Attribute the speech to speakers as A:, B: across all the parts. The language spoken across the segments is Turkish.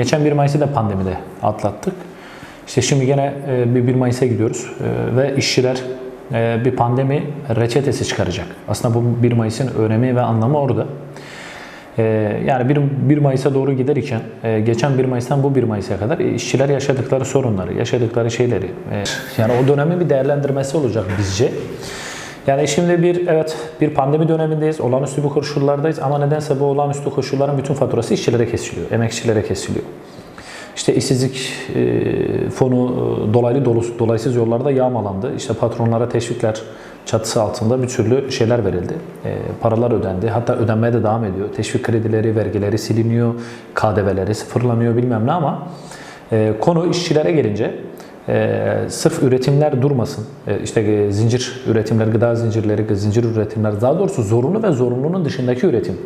A: Geçen 1 Mayıs'ı da pandemide atlattık. İşte şimdi gene e, bir 1 Mayıs'a gidiyoruz E, ve işçiler e, bir pandemi reçetesi çıkaracak. Aslında bu 1 Mayıs'ın önemi ve anlamı orada. Yani 1, 1 Mayıs'a doğru giderken geçen 1 Mayıs'tan bu 1 Mayıs'a kadar işçiler yaşadıkları sorunları, yaşadıkları şeyleri yani o dönemin bir değerlendirmesi olacak bizce. Yani şimdi bir evet bir pandemi dönemindeyiz, olağanüstü bir koşullardayız ama nedense bu olağanüstü koşulların bütün faturası işçilere kesiliyor, emekçilere kesiliyor. İşte işsizlik e, fonu e, dolaylı dolu- dolaysız yollarda yağmalandı. İşte patronlara teşvikler çatısı altında bir türlü şeyler verildi. E, paralar ödendi. Hatta ödenmeye de devam ediyor. Teşvik kredileri, vergileri siliniyor, KDV'leri sıfırlanıyor bilmem ne ama e, konu işçilere gelince e, sırf üretimler durmasın. E, işte e, zincir üretimler, gıda zincirleri, zincir üretimler daha doğrusu zorunlu ve zorunlunun dışındaki üretim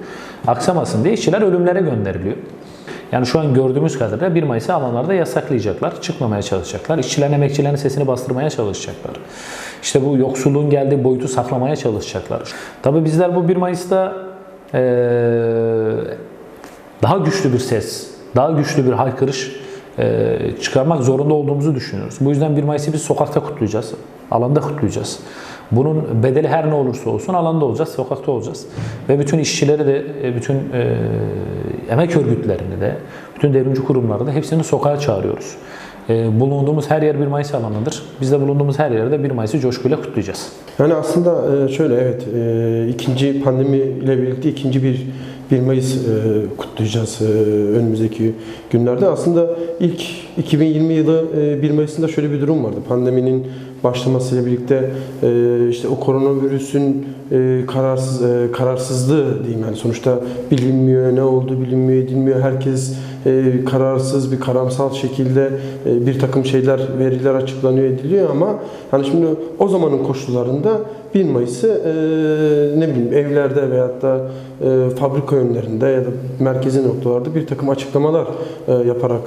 A: aksamasın diye işçiler ölümlere gönderiliyor. Yani şu an gördüğümüz kadarıyla 1 Mayıs'ı alanlarda yasaklayacaklar, çıkmamaya çalışacaklar. İşçilerin, emekçilerin sesini bastırmaya çalışacaklar. İşte bu yoksulluğun geldiği boyutu saklamaya çalışacaklar. Tabii bizler bu 1 Mayıs'ta eee, daha güçlü bir ses, daha güçlü bir haykırış çıkarmak zorunda olduğumuzu düşünüyoruz. Bu yüzden 1 Mayıs'ı biz sokakta kutlayacağız, alanda kutlayacağız. Bunun bedeli her ne olursa olsun alanda olacağız, sokakta olacağız. Ve bütün işçileri de, e, bütün e, emek örgütlerini de, bütün devrimci kurumları da hepsini sokağa çağırıyoruz. E, bulunduğumuz her yer 1 Mayıs alanıdır. Biz de bulunduğumuz her yerde 1 Mayıs'ı coşkuyla kutlayacağız.
B: Yani aslında e, şöyle evet e, ikinci pandemi ile birlikte ikinci bir 1 Mayıs e, kutlayacağız e, önümüzdeki günlerde. Aslında ilk 2020 yılı e, 1 Mayıs'ında şöyle bir durum vardı. Pandeminin başlamasıyla birlikte e, işte o koronavirüsün e, kararsız e, kararsızlığı diyeyim yani sonuçta bilinmiyor ne oldu bilinmiyor edilmiyor herkes e, kararsız bir karamsal şekilde e, bir takım şeyler veriler açıklanıyor ediliyor ama hani şimdi o zamanın koşullarında 1 Mayıs'ı e, ne bileyim evlerde veyahut da fabrika önlerinde ya da merkezi noktalarda bir takım açıklamalar yaparak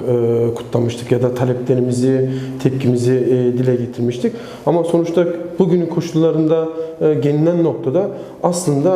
B: kutlamıştık ya da taleplerimizi, tepkimizi dile getirmiştik. Ama sonuçta bugünün koşullarında e, gelinen noktada aslında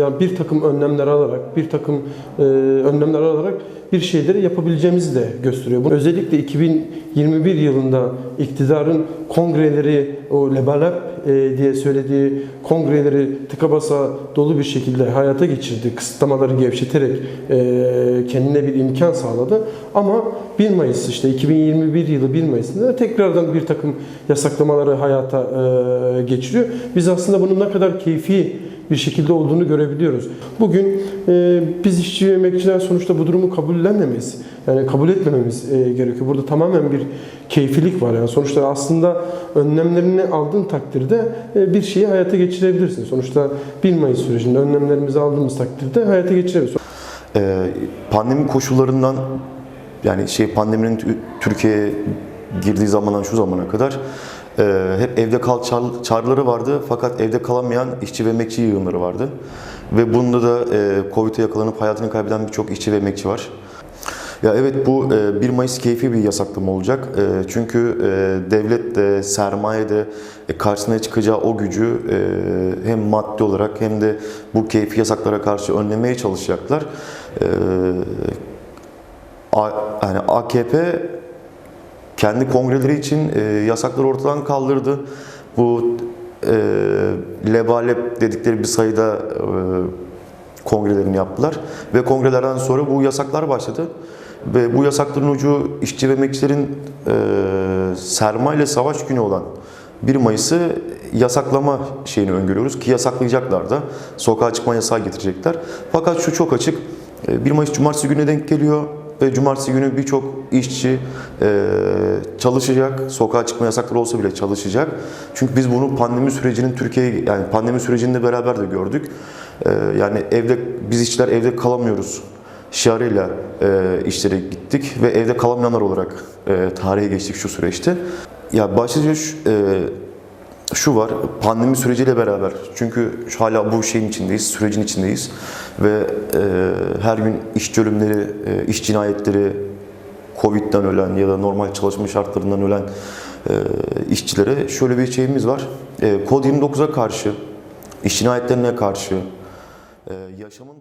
B: yani bir takım önlemler alarak, bir takım önlemler alarak bir şeyleri yapabileceğimizi de gösteriyor. Bu özellikle 2021 yılında iktidarın kongreleri, o lebalep e, diye söylediği kongreleri tıka basa dolu bir şekilde hayata geçirdi. Kısıtlamaları gevşeterek e, kendine bir imkan sağladı. Ama 1 Mayıs işte 2021 yılı 1 Mayıs'ında tekrardan bir takım yasaklamaları hayata e, geçiriyor. Biz aslında bunun ne kadar keyfi bir şekilde olduğunu görebiliyoruz. Bugün e, biz işçi ve emekçiler sonuçta bu durumu kabullenmemiz, yani kabul etmememiz e, gerekiyor. Burada tamamen bir keyfilik var. Yani sonuçta aslında önlemlerini aldığın takdirde e, bir şeyi hayata geçirebilirsin. Sonuçta 1 Mayıs sürecinde önlemlerimizi aldığımız takdirde hayata geçirebiliriz.
C: Ee, pandemi koşullarından yani şey pandeminin tü- Türkiye'ye girdiği zamandan şu zamana kadar hep evde kal çağrı- çağrıları vardı fakat evde kalamayan işçi ve emekçi yığınları vardı. Ve bunda da e, Covid'e yakalanıp hayatını kaybeden birçok işçi ve emekçi var. Ya evet bu e, 1 Mayıs keyfi bir yasaklama olacak. E, çünkü e, devlet de sermaye de e, karşısına çıkacağı o gücü e, hem maddi olarak hem de bu keyfi yasaklara karşı önlemeye çalışacaklar. E, yani AKP kendi kongreleri için e, yasakları ortadan kaldırdı. Bu e, lebalep dedikleri bir sayıda e, kongrelerini yaptılar ve kongrelerden sonra bu yasaklar başladı. Ve bu yasakların ucu işçi ve emekçilerin e, sermaye savaş günü olan 1 Mayıs'ı yasaklama şeyini öngörüyoruz ki yasaklayacaklar da sokağa çıkma yasağı getirecekler. Fakat şu çok açık, e, 1 Mayıs Cumartesi gününe denk geliyor ve Cumartesi günü birçok işçi e, çalışacak, sokağa çıkma yasakları olsa bile çalışacak. Çünkü biz bunu pandemi sürecinin Türkiye yani pandemi sürecinde beraber de gördük. E, yani evde biz işçiler evde kalamıyoruz şiarıyla e, işlere gittik ve evde kalamayanlar olarak e, tarihe geçtik şu süreçte. Ya başlıca şu, e, şu var, pandemi süreciyle beraber çünkü hala bu şeyin içindeyiz, sürecin içindeyiz ve e, her gün iş ölümleri, e, iş cinayetleri, Covid'den ölen ya da normal çalışma şartlarından ölen e, işçilere şöyle bir şeyimiz var. E, Kod 29'a karşı, iş cinayetlerine karşı, e, yaşamın